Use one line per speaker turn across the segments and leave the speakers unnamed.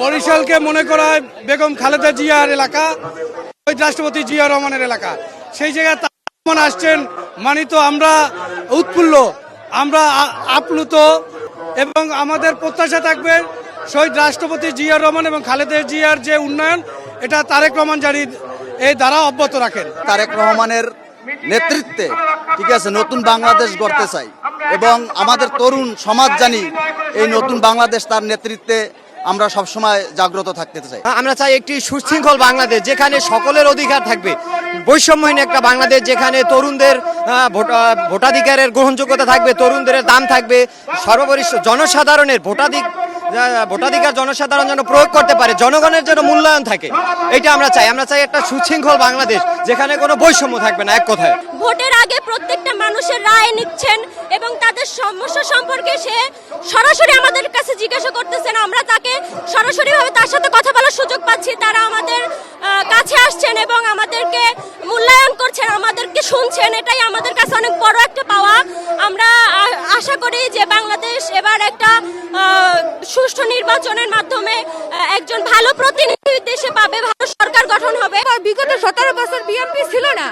বরিশালকে মনে করা বেগম খালেদা জিয়ার এলাকা ওই রাষ্ট্রপতি জিয়া রহমানের এলাকা। সেই জায়গায় আসছেন, মানিত আমরা উৎফুল্ল, আমরা আপ্লুত এবং আমাদের প্রত্যাশা থাকবে শহীদ রাষ্ট্রপতি জিয়া রহমান এবং খালেদা জিয়ার যে উন্নয়ন, এটা তারেক রহমান জানি এই দ্বারা অব্যাহত রাখেন।
তারেক রহমানের নেতৃত্বে, ঠিক আছে, নতুন বাংলাদেশ গড়তে চাই। এবং আমাদের তরুণ সমাজ জানি, এই নতুন বাংলাদেশ তার নেতৃত্বে আমরা সবসময় জাগ্রত থাকতে চাই।
আমরা চাই একটি সুশৃঙ্খল বাংলাদেশ যেখানে সকলের অধিকার থাকবে। বৈষম্যহীন একটা বাংলাদেশ যেখানে তরুণদের ভোটাধিকারের গ্রহণযোগ্যতা থাকবে তরুণদের দাম থাকবে। সর্বোপরি জনসাধারণের ভোটাধিক ভোটাধিকার জনসাধারণ যেন প্রয়োগ করতে পারে জনগণের যেন মূল্যায়ন থাকে। এটা আমরা চাই। আমরা চাই একটা সুশৃঙ্খল বাংলাদেশ যেখানে কোনো বৈষম্য থাকবে না এক কথায়।
ভোটের আগে প্রত্যেকটা মানুষের রায় নিচ্ছেন এবং তাদের সমস্যা সম্পর্কে সে সরাসরি আমাদের কাছে জিজ্ঞাসা করতেছেন আমরা তাকে সরাসরি ভাবে তার সাথে কথা বলার সুযোগ পাচ্ছি। তারা আমাদের কাছে আসছেন এবং আমাদেরকে মূল্যায়ন করছেন, আমাদেরকে শুনছেন। এটাই আমাদের কাছে অনেক বড় একটা পাওয়া। আমরা আশা করি যে বাংলাদেশ এবার একটা সুষ্ঠু নির্বাচনের মাধ্যমে একজন ভালো প্রতিনিধি দেশে পাবে, ভালো সরকার গঠন হবে।
বিগত সতেরো বছর বিএনপি ছিল না।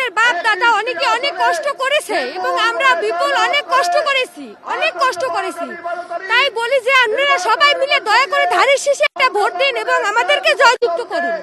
আমাদের বাপ দাদা অনেকে অনেক কষ্ট করেছে এবং আমরা বিপুল অনেক কষ্ট করেছি, অনেক কষ্ট করেছি। তাই বলি যে আপনারা সবাই মিলে দয়া করে ধানের শীষে একটা ভোট দিন এবং আমাদেরকে জয়যুক্ত করুন।